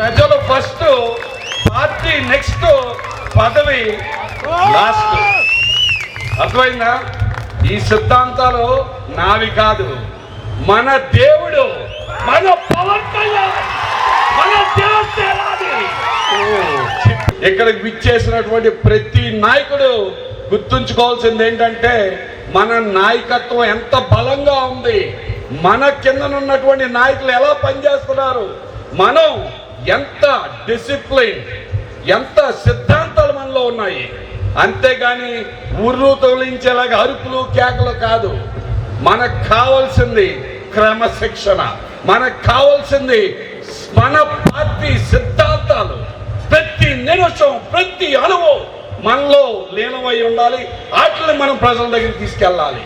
ప్రజలు first party next పదవి last. అర్థమైందా? ఈ సిద్ధాంతాలు నావి కాదు. మన దేవుడు మన పవన్ కళ్యాణ్ మన ఇక్కడికి విచ్చేసినటువంటి ప్రతి నాయకుడు గుర్తుంచుకోవాల్సింది ఏంటంటే మన నాయకత్వం ఎంత బలంగా ఉంది. మన కిందనున్నటువంటి నాయకులు ఎలా పనిచేస్తున్నారు? మనం ఎంత డిసిప్లిన్ ఎంత సిద్ధాంతాలు మనలో ఉన్నాయి? అంతేగాని ఊర్లు తొలించేలాగా అరుపులు కేకలు కాదు. మనకు కావాల్సింది క్రమశిక్షణ. మనకు కావాల్సింది మన పార్టీ సిద్ధాంతాలు. ప్రతి నిమిషం ప్రతి అనుభవం మనలో లీనమై ఉండాలి. వాటిని మనం ప్రజల దగ్గరికి తీసుకెళ్ళాలి.